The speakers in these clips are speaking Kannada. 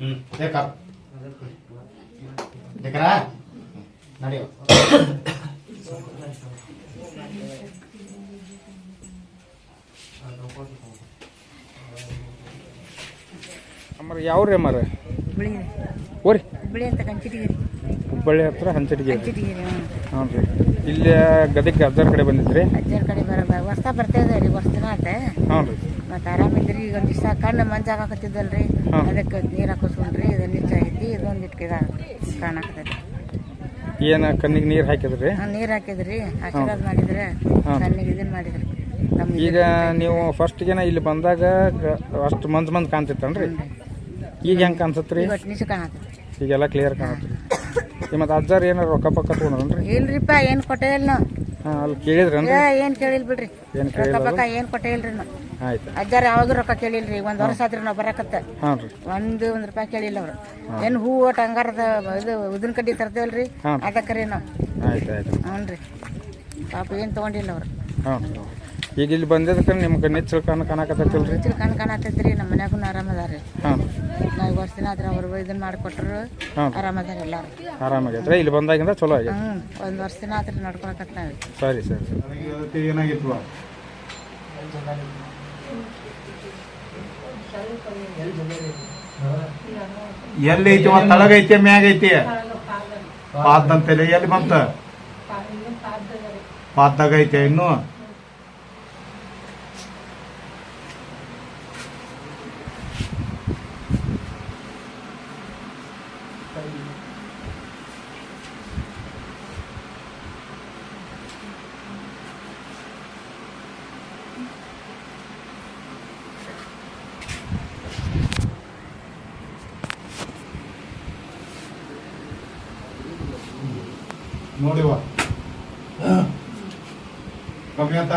ಹ್ಮ್. ಬೇಕಾ ಬೇಕಾರ? ನಡೆಯೋ ಅಮ್ಮರ ಯಾವ್ರಿ ಅಮ್ಮರ? ಓರಿ ಹುಬ್ಳಿ ಅಂತ ಕಂಚಿಟಿಗಿರಿ ಹುಬ್ಬಳ್ಳಿ ಹತ್ರ ಹಂಚಟಿಗೆ ಕಂಚಿಟಿಗಿರಿ ಹ್ಞೂ ರೀ ಇಲ್ಲಿ ಗದಗ ಅಜ್ಜಾರ್ ಕಡೆ ಬಂದಿದ್ರಿ? ಅಜ್ಜರ ಕಡೆ ಬರ ವರ್ಷ ಬರ್ತಾ ಇದೆ ರೀ ವರ್ಷ ದಿನ ಆತ ಹ್ಞೂ ರೀ. ಮತ್ತೆ ಆರಾಮಿದ್ರಿ ಈಗ ಒಂದು ದಿವಸ ಕಣ್ಣು ಹಾ. ಅದಕ್ಕೆ ನೀರು ಹಾಕಿಸ್ಕೊಂಡ್ರಿ ಇದು ಐತಿ ಇದೊಂದು ಇಟ್ಕಿದ ಕಾಣಕತ್ತೈತಿ ಏನು ಕಣ್ಣಿಗೆ ನೀರು ಹಾಕಿದ್ರಿ? ನೀರು ಹಾಕಿದ್ರಿ. ಆಶೀರ್ವಾದ ಮಾಡಿದ್ರೆ. ಕಣ್ಣಿಗೆ ಇದನ್ನ ಮಾಡಿದ್ರಿ. ಈಗ ನೀವು ಫಸ್ಟ್ ಜನ ಇಲ್ಲಿ ಬಂದಾಗ ಅಷ್ಟು ಮಂಜ್ ಮಂದ್ ಕಾಣ್ತಿತ್ತನ್ರಿ? ಈಗ ಹೆಂಗೆ ಕಾಣಿಸತ್ರಿ? ಒಟ್ಟು ನಿಚ ಕಾಣತ್ತೈತಿ ಈಗೆಲ್ಲ ಕ್ಲಿಯರ್ ಕಾಣತ್ರಿ. ಮತ್ತು ಅಜ್ಜಾರ ಏನಾರ ರೊಕ್ಕ ಪಕ್ಕ ತಗೊಂಡ್ರಿ ಇಲ್ರಿಪ್ಪ ಏನು ಕೊಟ್ಟೇ ಇಲ್ಲ ನಾವು ಹಾಂ ಅಲ್ಲಿ ಕೇಳಿದ್ರನ್ರಿ? ಏ ಏನು ಕೇಳಿಲ್ ಬಿಡ್ರಿ. ಏನು ರೊಕ್ಕ ಕೇಳಿಲ್ಲ ಪಕ್ಕ ಏನು ಕೊಟ್ಟೇ ಇಲ್ರಿ ನಾವು ಆಯ್ತು. ಅಜ್ಜಾರ ಯಾವಾಗ ರೊಕ್ಕ ಕೇಳಿಲ್ರಿ ಒಂದ್ ವರ್ಷ ಆದ್ರಿ ನಾವು ಬರಕತ್ತ. ಹಾಂ ರೀ. ಒಂದು ಒಂದ್ ರೂಪಾಯಿ ಕೇಳಿಲ್ಲ ಅವ್ರು. ಏನ್ ಹೂ ಒಟ್ಟು ಅಂಗಾರದ ಇದು ಉದಿನ ಕಡ್ಡಿ ತರ್ತೇವಲ್ರಿ. ಅದಕ್ಕರಿ ನಾವು ಆಯ್ತು ಆಯ್ತು. ಹ್ಞೂ ಪಾಪ ಏನ್ ತಗೊಂಡಿಲ್ಲ ಅವ್ರು. ಹಾಂ ಈಗ ಇಲ್ಲಿ ಬಂದಿದ್ದಕ್ಕೆ ನಿಮ್ಗೆ ನಿಚ್ಚಲ್ ಕಣ್ಣು ಕಾಣಕತ್ತೈತಿಲ್ರಿ? ಹೆಚ್ಚು ಕಣ್ ಕಾಣತೈತ್ರಿ ನಮ್ಮ ಮನ್ಯಾಗೂ ಆರಾಮದಾರಿ ಹಾಂ. ನಾವು ವರ್ಷ ಆದ್ರೆ ಅವ್ರ ಇದನ್ನ ಮಾಡಿಕೊಟ್ರು ಆರಾಮ ಅದಾರ ಎಲ್ಲಾರು. ಆರಾಮಾಗೈತ್ರಿ ಇಲ್ಲಿ ಬಂದಾಗಿಂದ ಚಲೋ ಆಗಿದೆ ಹ್ಞೂ ಒಂದು ವರ್ಷ ಆದ್ರೆ ಆತ್ರಿ ನಡ್ಕೊಳಕತ್ ನಾವ್. ಸರಿ ಸರಿ ಸರಿ. ಏನಾಗಿತ್ತು ಎಲ್ಲಿ ಐತಿ ಒಂದ್ ತಳಗೈತಿ ಮ್ಯಾಗೈತಿ. ಐತಿ ಅಂತ ಎಲ್ಲಿ ಬಂತ? ಪಾದಾಗ ಐತೆ ಇನ್ನು? ನೋಡಿವ ಕಮ್ಮಿ ಅಂತ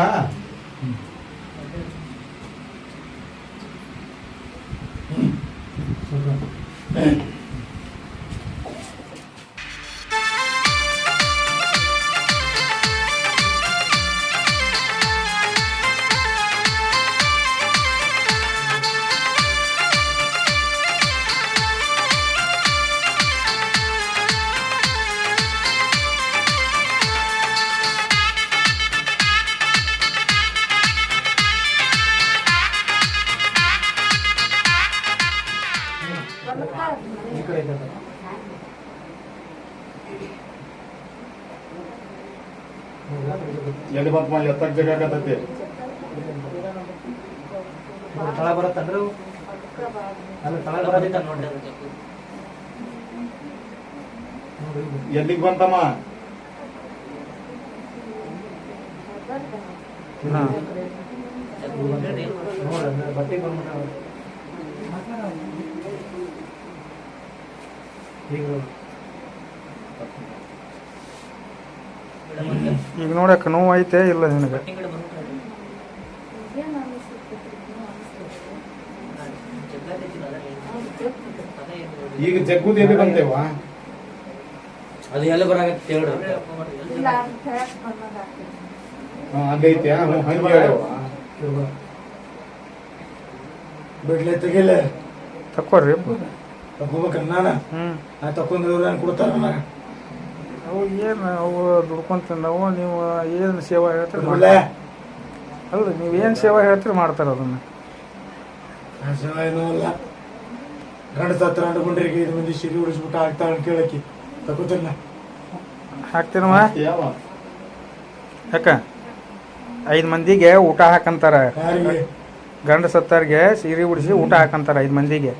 ಎಲ್ಲಿ ಬಂತ ಎತ್ತಕ್ ಬೇಕಾಗತ್ತೈತಿ ತಳ ಬರತ್ತನ್ರಿ ನೋಡ್ರಿ. ಎಲ್ಲಿಗೆ ಬಂತಮ್ಮ? ಬಟ್ಟೆ ಈಗ ನೋಡಕ್ಕೆ ನೋವು ಐತೆ ಇಲ್ಲ ನಿನಗೆ. ಈಗ ಜಗ್ಗುದ್ ಎಲ್ಲಿ ಬಂತೇವ ಅದು ಎಲ್ಲ ಬರಾಗತ್ತೆ ಹೇಳ್ರಿ ಅಲ್ಲೈತೆ ಹಂಗೆ ಬಿಡ್ಲೆ ತೆಗಿಲೆ. ತಕ್ಕೋರಿ ತಗೋಬೇಕನ್ನ ನಾನು? ಏನು ಕೊಡ್ತಾರ ನನಗೆ ಅವು ಏನು ಅವು ದುಡ್ಕೊಂತಿಂದವು ನೀವು ಏನು ಸೇವಾ ಹೇಳ್ತೀರಿ ಹೌದು ಅಲ್ಲ ನೀವು ಏನು ಸೇವಾ ಹೇಳ್ತೀರಿ ಮಾಡ್ತಾರೆ ಅದನ್ನು. ಆ ಶಿವ ಏನೂ ಅಲ್ಲ. ಗಂಡ ಸತ್ರ ಅಂಡ್ಕೊಂಡ್ರಿಗೆ ಐದು ಮಂದಿ ಸಿರಿ ಉಡಿಸ್ಬಿಟ್ಟು ಆಗ್ತಾಳ ಕೇಳಕ್ಕಿ. ತಗೋತಿಲ್ಲ ಯಾಕ? ಐದು ಮಂದಿಗೆ ಊಟ ಹಾಕಂತಾರ. ಗಂಡ ಸತ್ತಾರಿಗೆ ಸೀರೆ ಉಡಿಸಿ ಊಟ ಹಾಕಂತಾರ ಐದು ಮಂದಿಗೆ.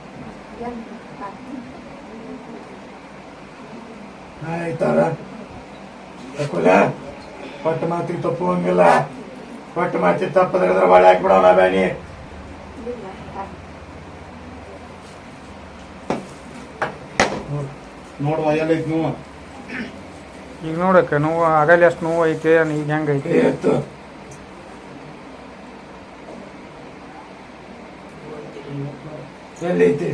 ಆಯ್ತಾರ? ತಕೊಲ್ಲ ಪಟ್ಟು ಮಾತಿಗೆ ತಪ್ಪುವಂಗಿಲ್ಲ ಪಟ್ಟು ಮಾತಿ ತಪ್ಪದ್ರೆ ಒಳ್ಳೆ ಹಾಕ್ಬಿಡೋಣ ಬ್ಯಾನಿ. ನೋಡುವ ಎಲ್ಲೈತಿ ನೀವು? ಈಗ ನೋಡಕ್ಕೆ ನೋವು ಆಗಲ್ಲ ಅಷ್ಟು ನೋವು ಐತೆ ಈಗ ಹೆಂಗೆ ಐತೆ? ಎತ್ತು ಎಲ್ಲೈತಿ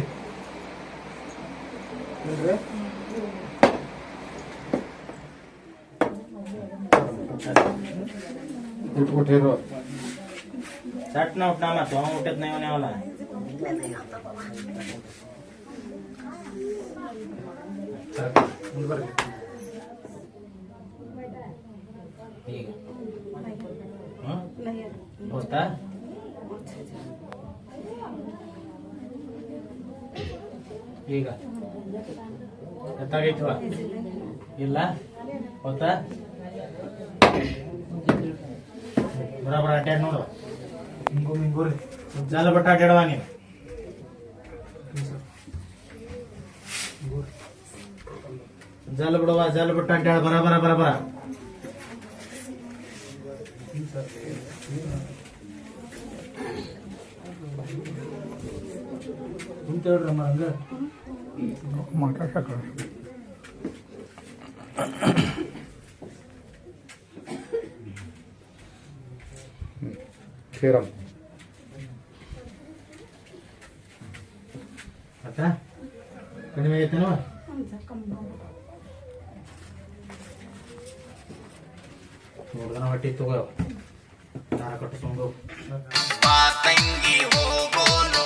ಇಟ್ಬಿಟ್ಟಿರೋ ಸಟ್ ಸಟ್ನ ಉಟ್ನಾ ಮತ್ತೆ ಅವ ಊಟದ ನಯವನೇ ಅವಲ್ಲ? ಗೊತ್ತಾ ಈಗ? ಎತ್ತಾಗೈತವ? ಇಲ್ಲ? ಗೊತ್ತಾ ಬರಾಬರ ಅಡ್ಡಾಡ್ ನೋಡು ಹಿಂಗು ಹಿಂಗೋರಿ ಜಾಲ ಬಟ್ಟ ಅಡ್ಡಾಡವ ನೀನು ಜಾಲ ಬಿಡವ ಜಾಲ ಬಟ್ಟ ಅಡ್ಡಾಡ ಬರ ಬರ ಬರ ಬರ ಕುಂತ ಹೇಳ್ರಿ ಅಮ್ಮ ಹಂಗ ಮಾತಾಡ್ಸಕ್ಕ ಕ್ಷೀರಂ ಆಯ್ತಾ ಕಡಿಮೆ ಆಗೈತೇನವ ನೋಡ್ದನ ಹೊಟ್ಟಿ ತಗೋ ದಾರ ಕಟ್ಟಿಸ್ಕೊಂಡು ತಂಗಿ ಹೋಗೋನು